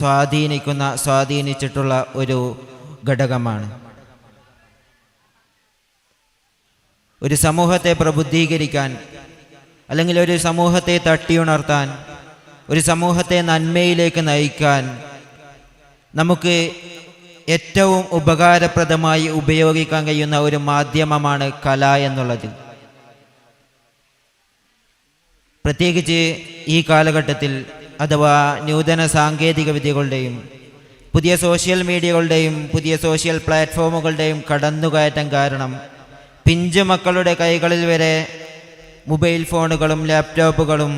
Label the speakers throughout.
Speaker 1: സ്വാധീനിക്കുന്ന സ്വാധീനിച്ചിട്ടുള്ള ഒരു ഘടകമാണ്. ഒരു സമൂഹത്തെ പ്രബുദ്ധീകരിക്കാൻ അല്ലെങ്കിൽ ഒരു സമൂഹത്തെ തട്ടിയുണർത്താൻ ഒരു സമൂഹത്തെ നന്മയിലേക്ക് നയിക്കാൻ നമുക്ക് ഏറ്റവും ഉപകാരപ്രദമായി ഉപയോഗിക്കാൻ കഴിയുന്ന ഒരു മാധ്യമമാണ് കല എന്നുള്ളത്. പ്രത്യേകിച്ച് ഈ കാലഘട്ടത്തിൽ അഥവാ നൂതന സാങ്കേതിക വിദ്യകളുടെയും പുതിയ സോഷ്യൽ മീഡിയകളുടെയും പുതിയ സോഷ്യൽ പ്ലാറ്റ്ഫോമുകളുടെയും കടന്നുകയറ്റം കാരണം പിഞ്ചു മക്കളുടെ കൈകളിൽ വരെ മൊബൈൽ ഫോണുകളും ലാപ്ടോപ്പുകളും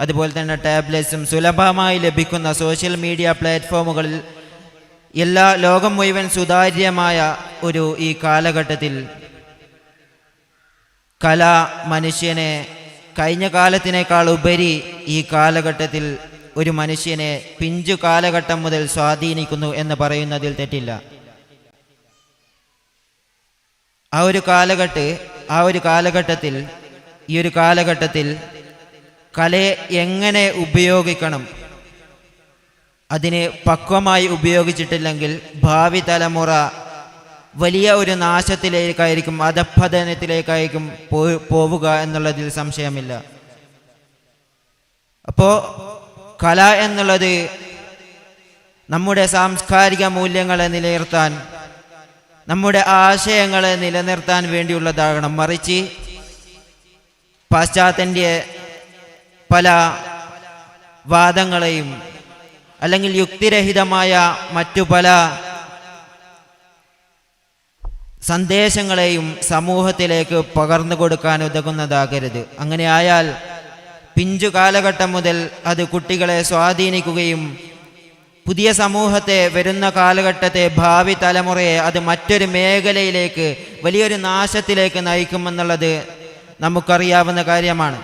Speaker 1: അതുപോലെ തന്നെ ടാബ്ലറ്റ്സും സുലഭമായി ലഭിക്കുന്ന സോഷ്യൽ മീഡിയ പ്ലാറ്റ്ഫോമുകളിൽ എല്ലാ ലോകം മുഴുവൻ സുതാര്യമായ ഒരു ഈ കാലഘട്ടത്തിൽ കല മനുഷ്യനെ കഴിഞ്ഞ കാലത്തിനേക്കാൾ ഉപരി ഈ കാലഘട്ടത്തിൽ ഒരു മനുഷ്യനെ പിഞ്ചു കാലഘട്ടം മുതൽ സ്വാധീനിക്കുന്നു എന്ന് പറയുന്നതിൽ തെറ്റില്ല. ആ ഒരു കാലഘട്ട ആ ഒരു കാലഘട്ടത്തിൽ ഈ ഒരു കാലഘട്ടത്തിൽ കലയെ എങ്ങനെ ഉപയോഗിക്കണം? അതിനെ പക്വമായി ഉപയോഗിച്ചിട്ടില്ലെങ്കിൽ ഭാവി തലമുറ വലിയ ഒരു നാശത്തിലേക്കായിരിക്കും അധപ്പതനത്തിലേക്കായിരിക്കും പോവുക എന്നുള്ളതിൽ സംശയമില്ല. അപ്പോൾ കല എന്നുള്ളത് നമ്മുടെ സാംസ്കാരിക മൂല്യങ്ങളെ നിലനിർത്താൻ നമ്മുടെ ആശയങ്ങളെ നിലനിർത്താൻ വേണ്ടിയുള്ളതാകണം. മറിച്ച് പാശ്ചാത്യന്റെ പല വാദങ്ങളെയും അല്ലെങ്കിൽ യുക്തിരഹിതമായ മറ്റു പല സന്ദേശങ്ങളെയും സമൂഹത്തിലേക്ക് പകർന്നു കൊടുക്കാൻ ഉതകുന്നതാകരുത്. അങ്ങനെ ആയാൽ പിഞ്ചു കാലഘട്ടം മുതൽ അത് കുട്ടികളെ സ്വാധീനിക്കുകയും പുതിയ സമൂഹത്തെ വരുന്ന കാലഘട്ടത്തെ ഭാവി തലമുറയെ അത് മറ്റൊരു മേഖലയിലേക്ക് വലിയൊരു നാശത്തിലേക്ക് നയിക്കുമെന്നുള്ളത് നമുക്കറിയാവുന്ന കാര്യമാണ്.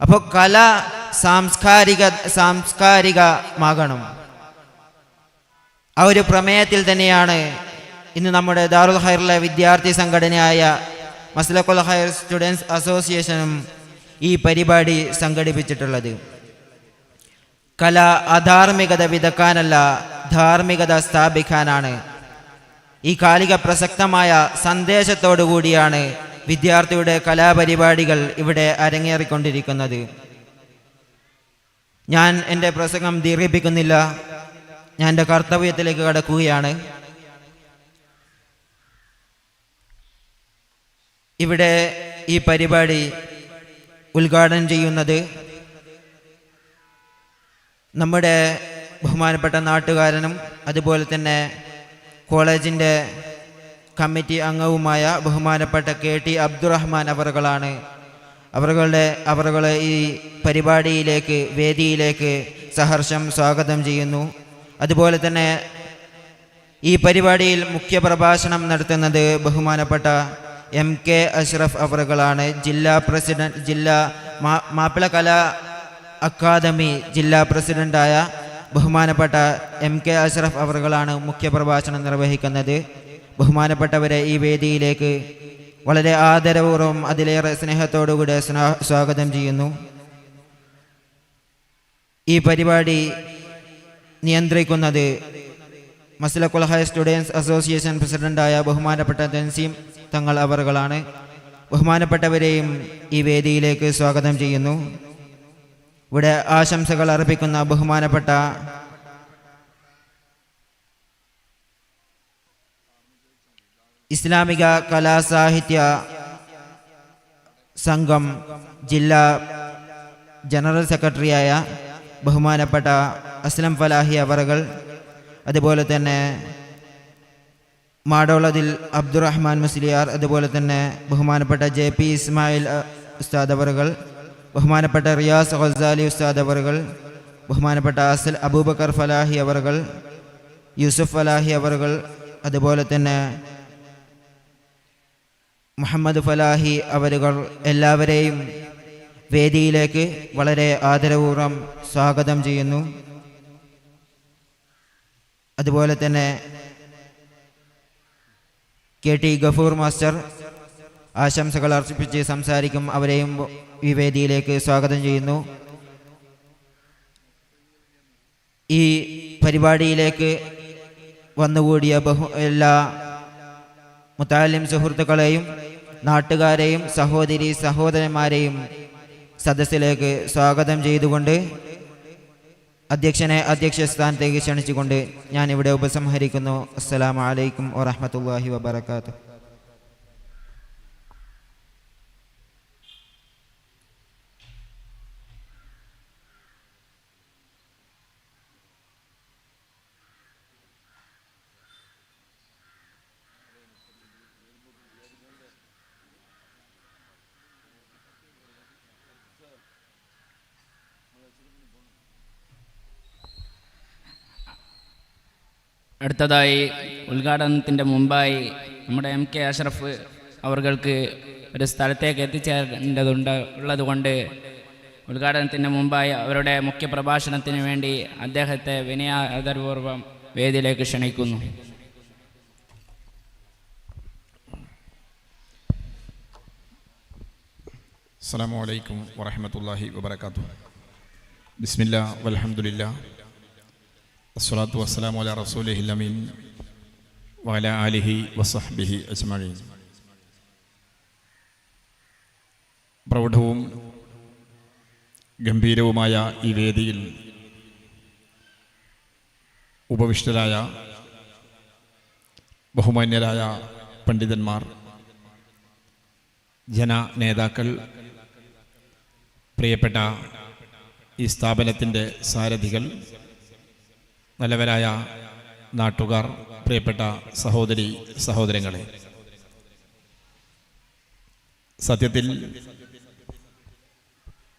Speaker 1: അപ്പോൾ കല സാംസ്കാരിക സാംസ്കാരികമാകണം. ആ ഒരു പ്രമേയത്തിൽ തന്നെയാണ് ഇന്ന് നമ്മുടെ ദാറുൽ ഹൈറിലെ വിദ്യാർത്ഥി സംഘടനയായ മസ്ലക്കുൽ ഹൈർ സ്റ്റുഡൻസ് അസോസിയേഷനും ഈ പരിപാടി സംഘടിപ്പിച്ചിട്ടുള്ളത്. കല അധാർമികത വിതക്കാനല്ല ധാർമ്മികത സ്ഥാപിക്കാനാണ്. ഈ കാലിക പ്രസക്തമായ സന്ദേശത്തോടു കൂടിയാണ് വിദ്യാർത്ഥിയുടെ കലാപരിപാടികൾ ഇവിടെ അരങ്ങേറിക്കൊണ്ടിരിക്കുന്നത്. ഞാൻ എന്റെ പ്രസംഗം ദീർഘിപ്പിക്കുന്നില്ല. ഞാൻ എന്റെ കർത്തവ്യത്തിലേക്ക് കടക്കുകയാണ്. ഇവിടെ ഈ പരിപാടി ഉദ്ഘാടനം ചെയ്യുന്നത് നമ്മുടെ ബഹുമാനപ്പെട്ട നാട്ടുകാരനും അതുപോലെ തന്നെ കോളേജിന്റെ കമ്മിറ്റി അംഗവുമായ ബഹുമാനപ്പെട്ട കെ ടി അബ്ദുറഹ്മാൻ അവറുകളാണ്. അവറുകളുടെ അവറുകളെ ഈ പരിപാടിയിലേക്ക് വേദിയിലേക്ക് സഹർഷം സ്വാഗതം ചെയ്യുന്നു. അതുപോലെ തന്നെ ഈ പരിപാടിയിൽ മുഖ്യ പ്രഭാഷണം നടത്തുന്നത് ബഹുമാനപ്പെട്ട എം കെ അഷ്റഫ് അവറുകളാണ് ജില്ലാ പ്രസിഡന്റ് ജില്ലാ മാപ്പിള കലാ അക്കാദമി ജില്ലാ പ്രസിഡന്റായ ബഹുമാനപ്പെട്ട എം കെ അഷ്റഫ് അവറുകളാണ് മുഖ്യ പ്രഭാഷണം നിർവഹിക്കുന്നത്. ബഹുമാനപ്പെട്ടവരെ ഈ വേദിയിലേക്ക് വളരെ ആദരപൂർവം അതിലേറെ സ്നേഹത്തോടുകൂടെ സ്നാ- സ്വാഗതം ചെയ്യുന്നു. ഈ പരിപാടി നിയന്ത്രിക്കുന്നത് മസ്ലഖുൽ ഹൈ സ്റ്റുഡൻസ് അസോസിയേഷൻ പ്രസിഡന്റായ ബഹുമാനപ്പെട്ട തൻസീം തങ്ങൾ അവറുകളാണ്. ബഹുമാനപ്പെട്ടവരെയും ഈ വേദിയിലേക്ക് സ്വാഗതം ചെയ്യുന്നു. ഇവിടെ ആശംസകൾ അർപ്പിക്കുന്ന ബഹുമാനപ്പെട്ട ഇസ്ലാമിക കലാസാഹിത്യ സംഘം ജില്ലാ ജനറൽ സെക്രട്ടറിയായ ബഹുമാനപ്പെട്ട അസ്ലം ഫലാഹി അവറുകൾ അതുപോലെ തന്നെ മാടോളതിൽ അബ്ദുറഹ്മാൻ മുസ്ലിയാർ അതുപോലെ തന്നെ ബഹുമാനപ്പെട്ട ജെ പി ഇസ്മായിൽ ഉസ്താദ് അവറുകൾ ബഹുമാനപ്പെട്ട റിയാസ് ഖസാലി ഉസ്താദ് അവറുകൾ ബഹുമാനപ്പെട്ട അസൽ അബൂബക്കർ ഫലാഹി അവറുകൾ യൂസുഫ് ഫലാഹി അവറുകൾ അതുപോലെ തന്നെ മുഹമ്മദ് ഫലാഹി അവരുകൾ എല്ലാവരെയും വേദിയിലേക്ക് വളരെ ആദരപൂർവം സ്വാഗതം ചെയ്യുന്നു. അതുപോലെ തന്നെ കെ ടി ഗഫൂർ മാസ്റ്റർ ആശംസകൾ അർപ്പിച്ച് സംസാരിക്കും. അവരെയും ഈ വേദിയിലേക്ക് സ്വാഗതം ചെയ്യുന്നു. ഈ പരിപാടിയിലേക്ക് വന്നുകൂടിയ ബഹു എല്ലാ മുത്താലിം സുഹൃത്തുക്കളെയും നാട്ടുകാരെയും സഹോദരി സഹോദരന്മാരെയും സദസ്സിലേക്ക് സ്വാഗതം ചെയ്തുകൊണ്ട് അധ്യക്ഷനെ അധ്യക്ഷ സ്ഥാനത്തേക്ക് ക്ഷണിച്ചുകൊണ്ട് ഞാനിവിടെ ഉപസംഹരിക്കുന്നു. അസ്സലാമു അലൈക്കും വറഹ്മത്തുള്ളാഹി
Speaker 2: അടുത്തതായി ഉദ്ഘാടനത്തിന്റെ മുമ്പായി നമ്മുടെ എം കെ അഷ്റഫ് അവർക്ക് ഒരു സ്ഥലത്തേക്ക് എത്തിച്ചേരേണ്ടതുണ്ട് ഉള്ളതുകൊണ്ട് ഉദ്ഘാടനത്തിന് മുമ്പായി അവരുടെ മുഖ്യ പ്രഭാഷണത്തിന് വേണ്ടി അദ്ദേഹത്തെ വിനയാദരപൂർവം വേദിയിലേക്ക് ക്ഷണിക്കുന്നു.
Speaker 3: അസ്സാം വലൈക്കും വാഹമത്തല്ലാഹി വബർക്കാത്തു ബിസ്മില്ല വലഹമുല്ല അസ്സലാത്തു വസ്സലാം അല റസൂലമീൻ വല അലിഹി വസഹ്ബിഹി അജ്മഈൻ. പ്രൗഢവും ഗംഭീരവുമായ ഈ വേദിയിൽ ഉപവിഷ്ടരായ ബഹുമാന്യരായ പണ്ഡിതന്മാർ ജന നേതാക്കൾ പ്രിയപ്പെട്ട ഈ സ്ഥാപനത്തിന്റെ സാരഥികൾ നല്ലവരായ നാട്ടുകാർ പ്രിയപ്പെട്ട സഹോദരി സഹോദരങ്ങളെ. സത്യത്തിൽ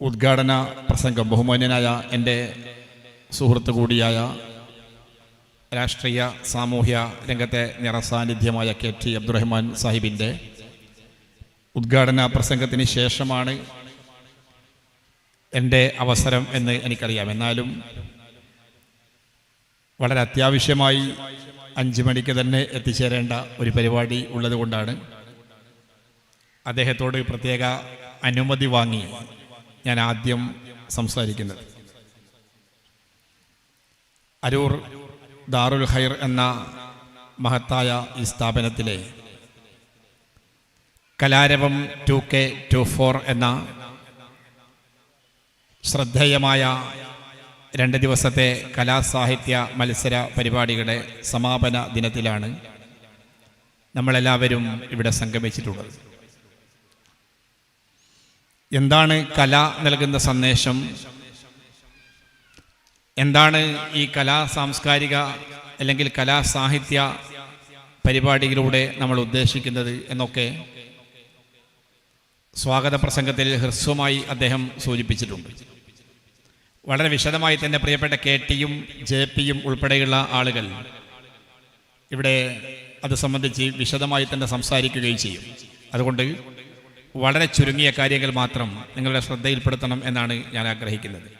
Speaker 3: ഉദ്ഘാടന പ്രസംഗം ബഹുമാന്യനായ എന്റെ സുഹൃത്ത് കൂടിയായ രാഷ്ട്രീയ സാമൂഹ്യ രംഗത്തെ നിറസാന്നിധ്യമായ കെ ടി അബ്ദുറഹ്മാൻ സാഹിബിന്റെ ഉദ്ഘാടന പ്രസംഗത്തിന് ശേഷമാണ് എന്റെ അവസരം എന്ന് എനിക്കറിയാം. എന്നാലും വളരെ അത്യാവശ്യമായി അഞ്ച് മണിക്ക് തന്നെ എത്തിച്ചേരേണ്ട ഒരു പരിപാടി ഉള്ളതുകൊണ്ടാണ് അദ്ദേഹത്തോട് പ്രത്യേക അനുമതി വാങ്ങി ഞാൻ ആദ്യം സംസാരിക്കുന്നത്. അരൂർ ദാറുൽ ഹൈർ എന്ന മഹത്തായ ഈ സ്ഥാപനത്തിലെ Kalaravam two K two four എന്ന ശ്രദ്ധേയമായ രണ്ട് ദിവസത്തെ കലാസാഹിത്യ മത്സര പരിപാടികളുടെ സമാപന ദിനത്തിലാണ് നമ്മളെല്ലാവരും ഇവിടെ സംഗമിച്ചിട്ടുള്ളത്. എന്താണ് കല നൽകുന്ന സന്ദേശം? എന്താണ് ഈ കലാ സാംസ്കാരിക അല്ലെങ്കിൽ കലാസാഹിത്യ പരിപാടിയിലൂടെ നമ്മൾ ഉദ്ദേശിക്കുന്നത് എന്നൊക്കെ സ്വാഗത പ്രസംഗത്തിൽ ഹ്രസ്വമായി അദ്ദേഹം സൂചിപ്പിച്ചിട്ടുണ്ട്. വളരെ വിശദമായി തന്നെ പ്രിയപ്പെട്ട കെ ടിയും ജെ പിയും ഉൾപ്പെടെയുള്ള ആളുകൾ ഇവിടെ അത് സംബന്ധിച്ച് വിശദമായി തന്നെ സംസാരിക്കുകയും ചെയ്യും. അതുകൊണ്ട് വളരെ ചുരുങ്ങിയ കാര്യങ്ങൾ മാത്രം നിങ്ങളുടെ ശ്രദ്ധയിൽപ്പെടുത്തണം എന്നാണ് ഞാൻ ആഗ്രഹിക്കുന്നത്.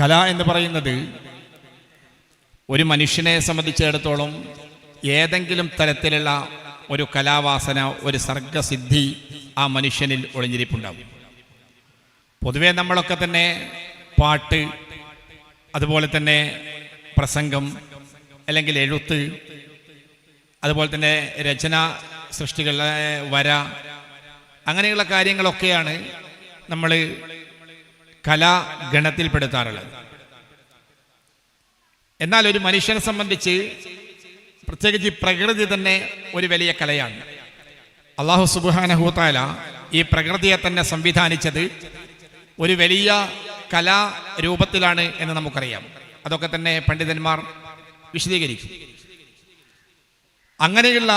Speaker 3: കല എന്ന് പറയുന്നത് ഒരു മനുഷ്യനെ സംബന്ധിച്ചിടത്തോളം ഏതെങ്കിലും തരത്തിലുള്ള ഒരു കലാവാസന ഒരു സർഗസിദ്ധി ആ മനുഷ്യനിൽ ഒളിഞ്ഞിരിപ്പുണ്ടാവും. പൊതുവേ നമ്മളൊക്കെ തന്നെ പാട്ട് അതുപോലെ തന്നെ പ്രസംഗം അല്ലെങ്കിൽ എഴുത്ത് അതുപോലെ തന്നെ രചന സൃഷ്ടികൾ വര അങ്ങനെയുള്ള കാര്യങ്ങളൊക്കെയാണ് നമ്മൾ കലാഗണത്തിൽപ്പെടുത്താറുള്ളത് എന്നാൽ ഒരു മനുഷ്യനെ സംബന്ധിച്ച് പ്രത്യേകിച്ച് പ്രകൃതി തന്നെ ഒരു വലിയ കലയാണ്. അള്ളാഹു സുബാനഹൂത്താല ഈ പ്രകൃതിയെ തന്നെ സംവിധാനിച്ചത് ഒരു വലിയ കലാരൂപത്തിലാണ് എന്ന് നമുക്കറിയാം. അതൊക്കെ തന്നെ പണ്ഡിതന്മാർ വിശദീകരിക്കും. അങ്ങനെയുള്ള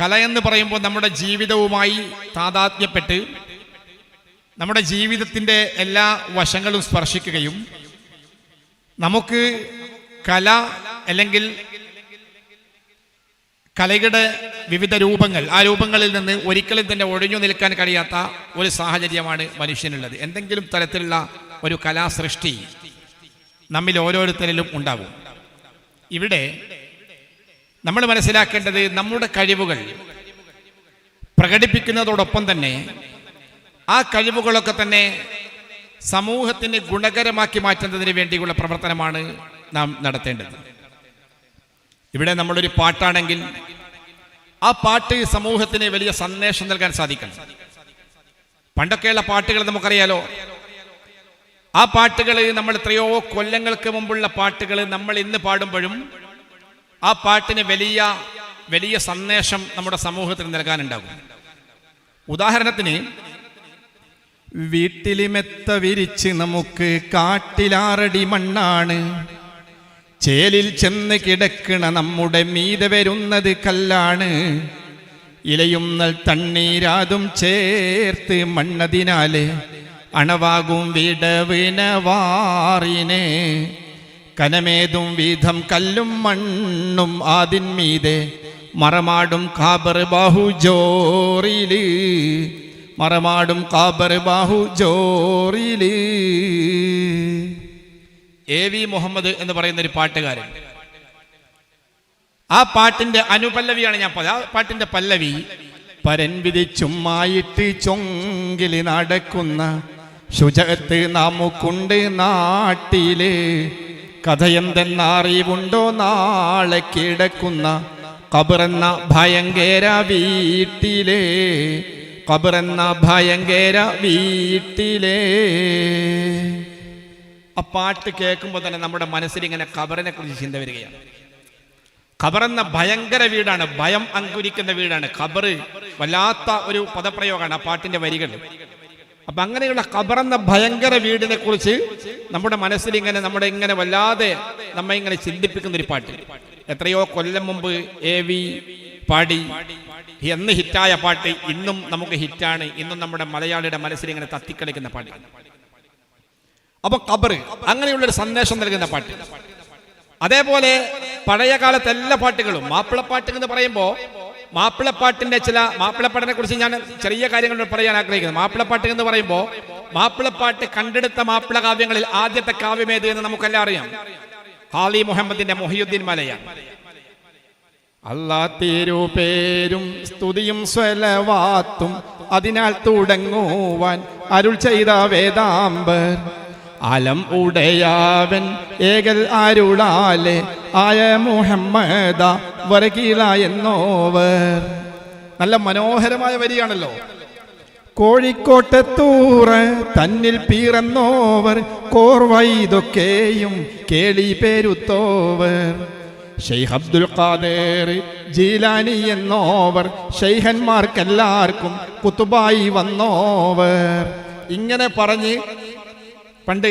Speaker 3: കല എന്ന് പറയുമ്പോൾ നമ്മുടെ ജീവിതവുമായി താതാത്മ്യപ്പെട്ട് നമ്മുടെ ജീവിതത്തിന്റെ എല്ലാ വശങ്ങളും സ്പർശിക്കുകയും നമുക്ക് കല അല്ലെങ്കിൽ കലയുടെ വിവിധ രൂപങ്ങൾ ആ രൂപങ്ങളിൽ നിന്ന് ഒരിക്കലും തന്നെ ഒഴിഞ്ഞു നിൽക്കാൻ കഴിയാത്ത ഒരു സാഹചര്യമാണ് മനുഷ്യനുള്ളത്. എന്തെങ്കിലും തരത്തിലുള്ള ഒരു കലാസൃഷ്ടി നമ്മിൽ ഓരോരുത്തരിലും ഉണ്ടാവും. ഇവിടെ നമ്മൾ മനസ്സിലാക്കേണ്ടത് നമ്മുടെ കഴിവുകൾ പ്രകടിപ്പിക്കുന്നതോടൊപ്പം തന്നെ ആ കഴിവുകളൊക്കെ തന്നെ സമൂഹത്തിന് ഗുണകരമാക്കി മാറ്റുന്നതിന് വേണ്ടിയുള്ള പ്രവർത്തനമാണ് നാം നടത്തേണ്ടത്. ഇവിടെ നമ്മളൊരു പാട്ടാണെങ്കിൽ ആ പാട്ട് സമൂഹത്തിന് വലിയ സന്ദേശം നൽകാൻ സാധിക്കണം. പണ്ടൊക്കെയുള്ള പാട്ടുകൾ നമുക്കറിയാലോ? ആ പാട്ടുകൾ നമ്മൾ എത്രയോ കൊല്ലങ്ങൾക്ക് മുമ്പുള്ള പാട്ടുകൾ നമ്മൾ ഇന്ന് പാടുമ്പോഴും ആ പാട്ടിന് വലിയ വലിയ സന്ദേശം നമ്മുടെ സമൂഹത്തിന് നൽകാനുണ്ടാകും. ഉദാഹരണത്തിന് വീട്ടിലിമെത്ത വിരിച്ച് നമുക്ക് കാട്ടിലാറടി മണ്ണാണ്. ചേലിൽ ചെന്ന് കിടക്കണ നമ്മുടെ മീത വരുന്നത് കല്ലാണ്. ഇലയും നൽ തണ്ണീരാതും ചേർത്ത് മണ്ണതിനാല് അണവാകും വിടവിനവാറിനെ കനമേതും വീതം കല്ലും മണ്ണും ആദിന്മീതെ മറമാടും കാബർ ബാഹു ജോറിൽ. മറമാടും കാബർ ബാഹു ജോറിൽ. എ വി മുഹമ്മദ് എന്ന് പറയുന്ന ഒരു പാട്ടുകാരൻ. ആ പാട്ടിന്റെ അനുപല്ലവിയാണ് ഞാൻ ആ പാട്ടിന്റെ പല്ലവി പരൻ വിധിച്ചുമ്മായിട്ട് ചൊങ്കിലി നടക്കുന്ന ശുചകത്ത് നമുക്കുണ്ട് നാട്ടിൽ. കഥയെന്തെന്നറിവുണ്ടോ നാളെ കിടക്കുന്ന കബറെന്ന ഭയങ്കര വീട്ടിലെ. കബറെന്ന ഭയങ്കര വീട്ടിലേ. ആ പാട്ട് കേൾക്കുമ്പോൾ തന്നെ നമ്മുടെ മനസ്സിൽ ഇങ്ങനെ ഖബറിനെ കുറിച്ച് ചിന്ത വരികയാണ്. ഖബറെന്ന ഭയങ്കര വീടാണ്. ഭയം അങ്കുരിക്കുന്ന വീടാണ്. ഖബർ വല്ലാത്ത ഒരു പദപ്രയോഗമാണ് ആ പാട്ടിന്റെ വരികൾ. അപ്പൊ അങ്ങനെയുള്ള ഖബറെന്ന ഭയങ്കര വീടിനെ കുറിച്ച് നമ്മുടെ മനസ്സിൽ ഇങ്ങനെ നമ്മുടെ ഇങ്ങനെ വല്ലാതെ നമ്മെ ഇങ്ങനെ ചിന്തിപ്പിക്കുന്ന ഒരു പാട്ട്. എത്രയോ കൊല്ലം മുമ്പ് എ വി പാടി എന്ന് ഹിറ്റായ പാട്ട് ഇന്നും നമുക്ക് ഹിറ്റാണ്. ഇന്നും നമ്മുടെ മലയാളിയുടെ മനസ്സിൽ ഇങ്ങനെ തത്തിക്കളിക്കുന്ന പാട്ട്. അപ്പൊ കബർ അങ്ങനെയുള്ള ഒരു സന്ദേശം നൽകുന്ന പാട്ട്. അതേപോലെ പഴയ കാലത്തെ എല്ലാ പാട്ടുകളും മാപ്പിളപ്പാട്ട് എന്ന് പറയുമ്പോൾ മാപ്പിളപ്പാട്ടിന്റെ ചില മാപ്പിളപ്പാട്ടിനെ കുറിച്ച് ഞാൻ ചെറിയ കാര്യങ്ങൾ പറയാൻ ആഗ്രഹിക്കുന്നു. മാപ്പിളപ്പാട്ട് എന്ന് പറയുമ്പോൾ മാപ്പിളപ്പാട്ട് കണ്ടെടുത്ത മാപ്പിള കാവ്യങ്ങളിൽ ആദ്യത്തെ കാവ്യമേത് എന്ന് നമുക്കെല്ലാം അറിയാം. ഹാലി മുഹമ്മദിന്റെ മൊഹിയുദ്ദീൻ മലയാണ് അല്ലാ പേരും സ്തുതിയും സ്വലവാത്തും അതിനാൽ തുടങ്ങുവാൻ അരുൾ ചെയ്ത വേദാംബർ. അലം ഉടയാവൻ ഏകൽ ആരുടാലെ ആയ മുഹമ്മദ വരകീല എന്നോവർ. നല്ല മനോഹരമായ വരിയാണല്ലോ. കോഴിക്കോട്ടത്തൂറ് തന്നിൽ പീറന്നോവർ കോർവൈതൊക്കെയും കേളി പേരുത്തോവർ. ഷെയ്ഖ് അബ്ദുൽ ഖാദേർ ജീലാനി എന്നോവർ ഷെയ്ഖന്മാർക്കെല്ലാവർക്കും കുത്തുബായി വന്നോവർ. ഇങ്ങനെ പറഞ്ഞ് പണ്ട്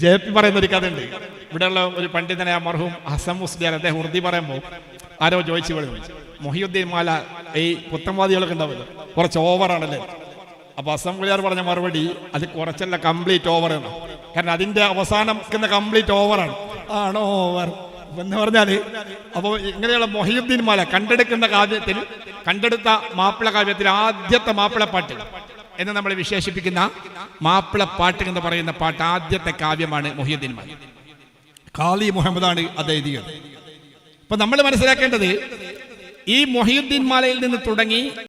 Speaker 3: ജെ പി പറയുന്ന ഒരു കഥയുണ്ട്. ഇവിടെയുള്ള ഒരു പണ്ഡിതനായ മർഹൂം ഹസൻ മുസ്ലിയാർ അദ്ദേഹം ഉറുദി പറയുമ്പോൾ ആരോ ചോദിച്ചു വിടുന്നു മൊഹിയുദ്ദീൻ മാല ഈ പുത്തൻവാദികളൊക്കെ ഉണ്ടാവില്ല? കുറച്ച് ഓവറാണല്ലേ അപ്പൊ ഹസൻ മുസ്ലിയാർ പറഞ്ഞ മറുപടി അത് കുറച്ചല്ല കംപ്ലീറ്റ് എന്ന്. കാരണം അതിന്റെ അവസാനം കംപ്ലീറ്റ് ഓവറാണ് ആണോ. ഓവർ എന്ന് പറഞ്ഞാൽ അപ്പൊ ഇങ്ങനെയുള്ള മൊഹിയുദ്ദീൻ മാല കണ്ടെടുക്കുന്ന കാവ്യത്തിൽ കണ്ടെടുത്ത മാപ്പിള കാവ്യത്തിൽ ആദ്യത്തെ മാപ്പിളപ്പാട്ട്. എന്ന് നമ്മൾ വിശേഷിപ്പിക്കുന്ന മാപ്പിളപ്പാട്ട് എന്ന് പറയുന്ന പാട്ട് ആദ്യത്തെ കാവ്യമാണ് മൊഹിയുദ്ദീൻ മാല ഖാലി മുഹമ്മദാണ് എഴുതിയത്. അപ്പൊ നമ്മൾ മനസ്സിലാക്കേണ്ടത് ഈ മൊഹിയുദ്ദീൻ മാലയിൽ നിന്ന് തുടങ്ങി